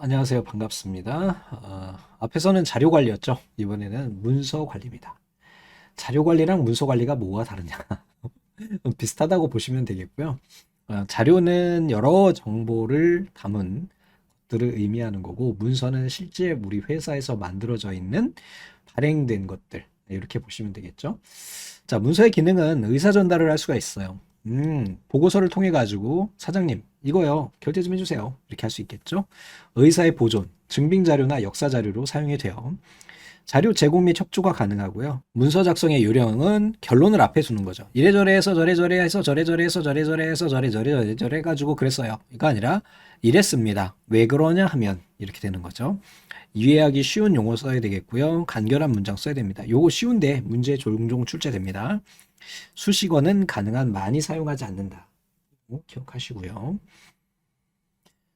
안녕하세요. 반갑습니다. 어, 앞에서는 자료 관리였죠. 이번에는 문서 관리입니다. 자료 관리랑 문서 관리가 뭐가 다르냐? 비슷하다고 보시면 되겠고요. 어, 자료는 여러 정보를 담은 것들을 의미하는 거고, 문서는 실제 우리 회사에서 만들어져 있는 발행된 것들. 네, 이렇게 보시면 되겠죠. 자, 문서의 기능은 의사 전달을 할 수가 있어요. 음, 보고서를 통해 가지고 사장님, 이거요. 결제 좀 해주세요. 이렇게 할 수 있겠죠. 의사의 보존, 증빙 자료나 역사 자료로 사용이 돼요. 자료 제공 및 협조가 가능하고요. 문서 작성의 요령은 결론을 앞에 두는 거죠. 이래저래 해서 저래저래 해서 저래저래 해서 저래저래 해서 저래저래 저래저래 해가지고 그랬어요. 이거 아니라 이랬습니다. 왜 그러냐 하면 이렇게 되는 거죠. 이해하기 쉬운 용어 써야 되겠고요. 간결한 문장 써야 됩니다. 요거 쉬운데 문제 종종 출제됩니다. 수식어는 가능한 많이 사용하지 않는다. 기억하시고요.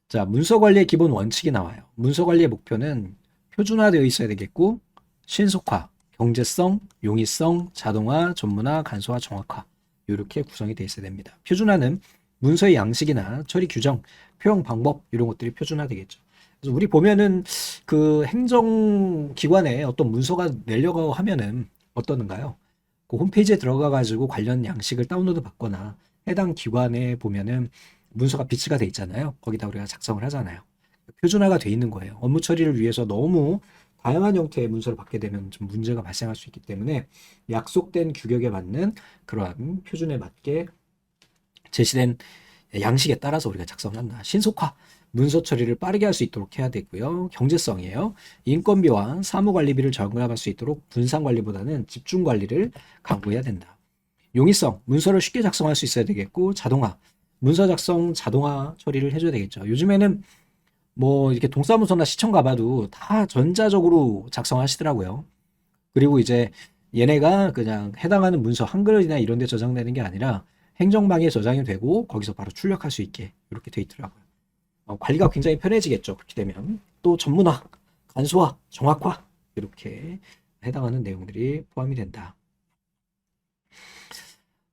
자, 문서 관리의 기본 원칙이 나와요. 문서 관리의 목표는 표준화되어 있어야 되겠고, 신속화, 경제성, 용이성, 자동화, 전문화, 간소화, 정확화. 이렇게 구성이 되어 있어야 됩니다. 표준화는 문서의 양식이나 처리 규정, 표현 방법 이런 것들이 표준화 되겠죠. 그래서 우리 보면은 그 행정기관에 어떤 문서가 내려고 하면은 어떠는가요? 그 홈페이지에 들어가 가지고 관련 양식을 다운로드 받거나 해당 기관에 보면은 문서가 비치가 돼 있잖아요. 거기다 우리가 작성을 하잖아요. 표준화가 돼 있는 거예요. 업무 처리를 위해서 너무 다양한 형태의 문서를 받게 되면 좀 문제가 발생할 수 있기 때문에 약속된 규격에 맞는 그러한 표준에 맞게 제시된 양식에 따라서 우리가 작성을 한다. 신속화, 문서 처리를 빠르게 할 수 있도록 해야 되고요. 경제성이에요. 인건비와 사무관리비를 절감할 수 있도록 분산관리보다는 집중관리를 강구해야 된다. 용이성, 문서를 쉽게 작성할 수 있어야 되겠고, 자동화, 문서 작성 자동화 처리를 해줘야 되겠죠. 요즘에는 뭐 이렇게 동사무소나 시청 가봐도 다 전자적으로 작성하시더라고요. 그리고 이제 얘네가 그냥 해당하는 문서 한글이나 이런 데 저장되는 게 아니라 행정방에 저장이 되고 거기서 바로 출력할 수 있게 이렇게 돼 있더라고요. 어, 관리가 굉장히 편해지겠죠. 그렇게 되면 또 전문화, 간소화, 정확화 이렇게 해당하는 내용들이 포함이 된다.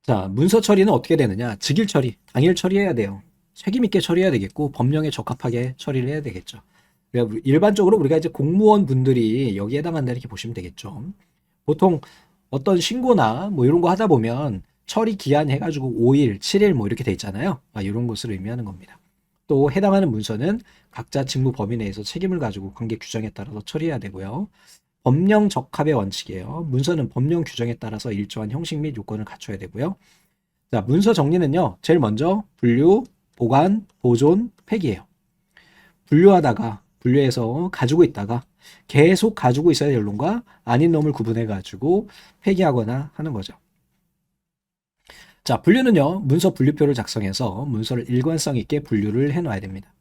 자, 문서 처리는 어떻게 되느냐? 즉일 처리, 당일 처리해야 돼요. 책임 있게 처리해야 되겠고 법령에 적합하게 처리를 해야 되겠죠. 일반적으로 우리가 이제 공무원 분들이 여기에 해당한다 이렇게 보시면 되겠죠. 보통 어떤 신고나 뭐 이런 거 하다 보면 처리 기한 해가지고 5일, 7일 뭐 이렇게 돼 있잖아요. 아, 이런 것을 의미하는 겁니다. 또 해당하는 문서는 각자 직무 범위 내에서 책임을 가지고 관계 규정에 따라서 처리해야 되고요. 법령 적합의 원칙이에요. 문서는 법령 규정에 따라서 일정한 형식 및 요건을 갖춰야 되고요. 자, 문서 정리는요. 제일 먼저 분류, 보관, 보존, 폐기예요. 분류하다가 분류해서 가지고 있다가 계속 가지고 있어야 될 놈과 아닌 놈을 구분해 가지고 폐기하거나 하는 거죠. 자, 분류는요. 문서 분류표를 작성해서 문서를 일관성 있게 분류를 해 놔야 됩니다.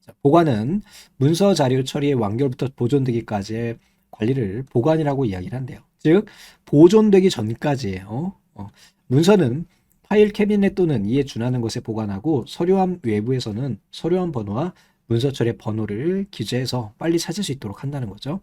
자, 보관은 문서 자료 처리의 완결부터 보존되기까지의 관리를 보관이라고 이야기를 한대요. 즉 보존되기 전까지예요. 어, 문서는 파일 캐비넷 또는 이에 준하는 것에 보관하고 서류함 외부에서는 서류함 번호와 문서 처리 번호를 기재해서 빨리 찾을 수 있도록 한다는 거죠.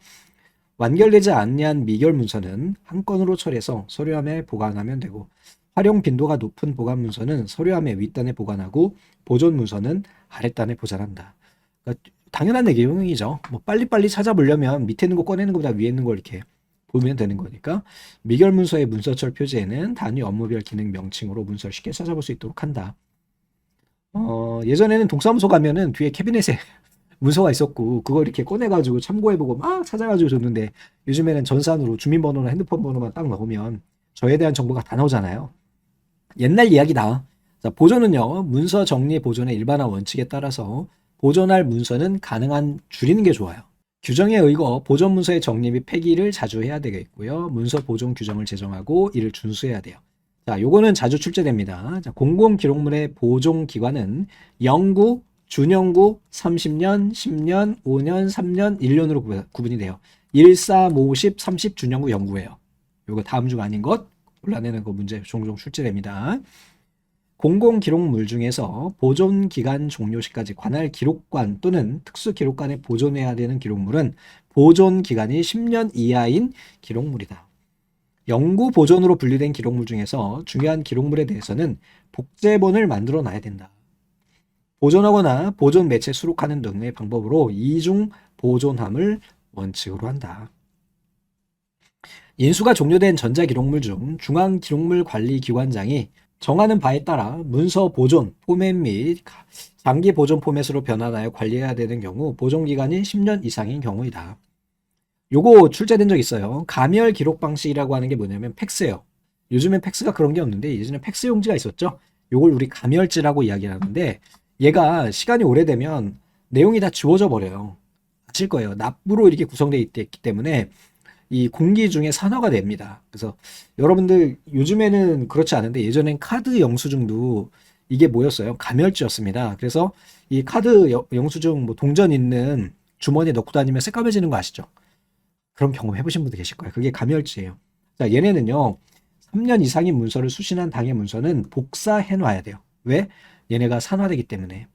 완결되지 않는 미결 문서는 한 건으로 처리해서 서류함에 보관하면 되고 활용 빈도가 높은 보관 문서는 서류함의 윗단에 보관하고 보존 문서는 아랫단에 보관한다. 그러니까 당연한 내용이죠. 뭐 빨리빨리 찾아보려면 밑에 있는 거 꺼내는 것보다 위에 있는 걸 이렇게 보면 되는 거니까 미결 문서의 문서철 표지에는 단위 업무별 기능 명칭으로 문서를 쉽게 찾아볼 수 있도록 한다. 어, 예전에는 동사무소 가면은 뒤에 캐비넷에 문서가 있었고 그걸 이렇게 꺼내가지고 참고해보고 막 찾아가지고 줬는데 요즘에는 전산으로 주민번호나 핸드폰 번호만 딱 넣으면 저에 대한 정보가 다 나오잖아요. 옛날 이야기다. 자, 보존은요 문서 정리 보존의 일반화 원칙에 따라서 보존할 문서는 가능한 줄이는 게 좋아요. 규정에 의거 보존 문서의 정리 및 폐기를 자주 해야 되겠고요. 문서 보존 규정을 제정하고 이를 준수해야 돼요. 자, 요거는 자주 출제됩니다. 자, 공공기록물의 보존 기관은 영구, 준영구, 30년, 10년, 5년, 3년, 1년으로 구분이 돼요. 1, 4, 5, 10, 30 준영구 영구예요. 요거 다음 중 아닌 것 골라내는 거 문제 종종 출제됩니다. 공공기록물 중에서 보존기간 종료 시까지 관할 기록관 또는 특수기록관에 보존해야 되는 기록물은 보존기간이 10년 이하인 기록물이다. 영구 보존으로 분류된 기록물 중에서 중요한 기록물에 대해서는 복제본을 만들어 놔야 된다. 보존하거나 보존 매체 수록하는 등의 방법으로 이중 보존함을 원칙으로 한다. 인수가 종료된 전자기록물 중 중앙기록물관리기관장이 정하는 바에 따라 문서 보존 포맷 및 장기 보존 포맷으로 변환하여 관리해야 되는 경우 보존 기간이 10년 이상인 경우이다. 요거 출제된 적 있어요. 가멸 기록 방식이라고 하는 게 뭐냐면 팩스예요. 요즘엔 팩스가 그런 게 없는데 예전에 팩스 용지가 있었죠. 요걸 우리 가멸지라고 이야기하는데 얘가 시간이 오래되면 내용이 다 지워져 버려요. 아실 거예요. 납부로 이렇게 구성되어 있기 때문에 이 공기 중에 산화가 됩니다. 그래서 여러분들 요즘에는 그렇지 않은데 예전엔 카드 영수증도 이게 뭐였어요? 가멸지였습니다. 그래서 이 카드 여- 영수증 뭐 동전 있는 주머니에 넣고 다니면 새까매지는 거 아시죠? 그런 경험 해보신 분들 계실 거예요. 그게 가멸지예요. 자, 얘네는요, 3년 이상인 문서를 수신한 당의 문서는 복사해 놔야 돼요. 왜? 얘네가 산화되기 때문에.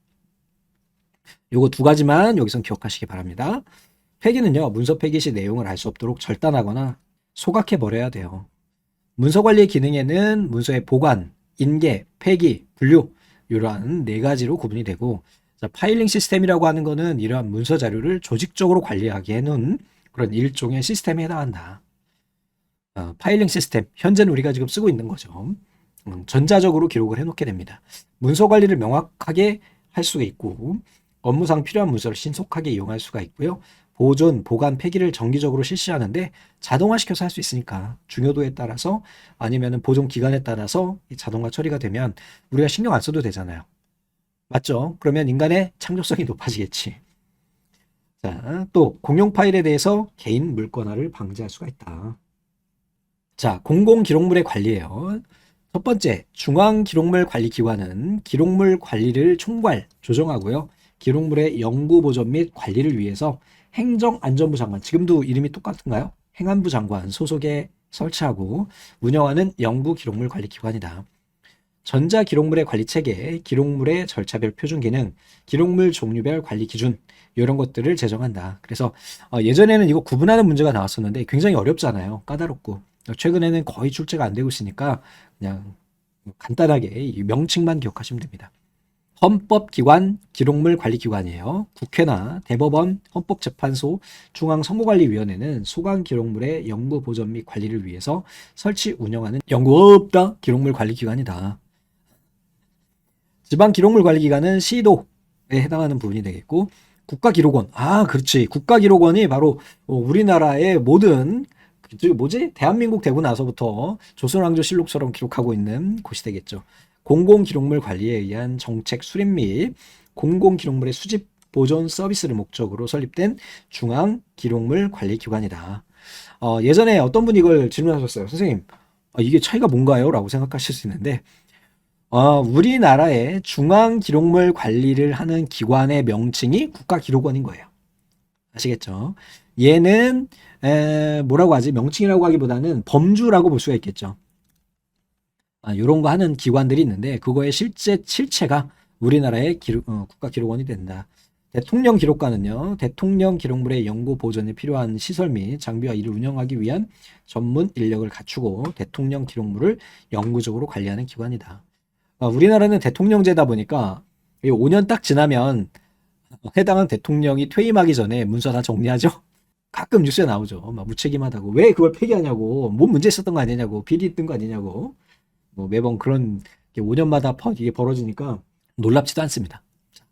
요거 두 가지만 여기선 기억하시기 바랍니다. 폐기는요, 문서 폐기 시 내용을 알 수 없도록 절단하거나 소각해 버려야 돼요. 문서 관리의 기능에는 문서의 보관, 인계, 폐기, 분류 이러한 네 가지로 구분이 되고 자, 파일링 시스템이라고 하는 거는 이러한 문서 자료를 조직적으로 관리하기에는 그런 일종의 시스템에 해당한다. 어, 파일링 시스템 현재는 우리가 지금 쓰고 있는 거죠. 음, 전자적으로 기록을 해놓게 됩니다. 문서 관리를 명확하게 할 수가 있고 업무상 필요한 문서를 신속하게 이용할 수가 있고요. 보존, 보관, 폐기를 정기적으로 실시하는데 자동화시켜서 할 수 있으니까 중요도에 따라서 아니면은 보존 기간에 따라서 이 자동화 처리가 되면 우리가 신경 안 써도 되잖아요. 맞죠? 그러면 인간의 창조성이 높아지겠지. 자, 또 공용 파일에 대해서 개인 물권화를 방지할 수가 있다. 자, 공공 기록물의 관리예요. 첫 번째, 중앙 기록물 관리 기관은 기록물 관리를 총괄, 조정하고요. 기록물의 연구 보존 및 관리를 위해서 행정안전부 장관, 지금도 이름이 똑같은가요? 행안부 장관 소속에 설치하고 운영하는 연구 기록물 관리 기관이다. 전자 기록물의 관리 체계, 기록물의 절차별 표준 기능, 기록물 종류별 관리 기준 이런 것들을 제정한다. 그래서 어, 예전에는 이거 구분하는 문제가 나왔었는데 굉장히 어렵잖아요. 까다롭고 최근에는 거의 출제가 안 되고 있으니까 그냥 간단하게 이 명칭만 기억하시면 됩니다. 헌법기관 기록물 관리기관이에요. 국회나 대법원, 헌법재판소, 중앙선거관리위원회는 소강 기록물의 연구 보존 및 관리를 위해서 설치 운영하는 연구업다 기록물 관리기관이다. 지방 기록물 관리기관은 시도에 해당하는 부분이 되겠고 국가기록원 아 그렇지 국가기록원이 바로 어, 우리나라의 모든 그 뭐지 대한민국 되고 나서부터 조선왕조 실록처럼 기록하고 있는 곳이 되겠죠. 공공기록물 관리에 의한 정책 수립 및 공공기록물의 수집 보존 서비스를 목적으로 설립된 중앙 기록물 관리 기관이다. 어, 예전에 어떤 분이 이걸 질문하셨어요. 선생님, 어, 이게 차이가 뭔가요? 라고 생각하실 수 있는데, 어, 우리나라의 중앙 기록물 관리를 하는 기관의 명칭이 국가기록원인 거예요. 아시겠죠? 얘는 에, 뭐라고 하지? 명칭이라고 하기보다는 범주라고 볼 수가 있겠죠. 아, 이런 거 하는 기관들이 있는데 그거의 실제 실체가 우리나라의 기록, 어, 국가 기록원이 된다. 대통령 기록관은요, 대통령 기록물의 연구 보존에 필요한 시설 및 장비와 이를 운영하기 위한 전문 인력을 갖추고 대통령 기록물을 영구적으로 관리하는 기관이다. 아, 우리나라는 대통령제다 보니까 이 5년 딱 지나면 해당한 대통령이 퇴임하기 전에 문서 다 정리하죠. 가끔 뉴스에 나오죠. 막 무책임하다고. 왜 그걸 폐기하냐고. 뭔 문제 있었던 거 아니냐고. 비리 있던 거 아니냐고. 뭐 매번 그런 게 5년마다 퍼, 이게 벌어지니까 놀랍지도 않습니다. 자,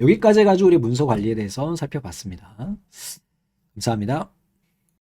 여기까지 해가지고 우리 문서 관리에 대해서 살펴봤습니다. 감사합니다.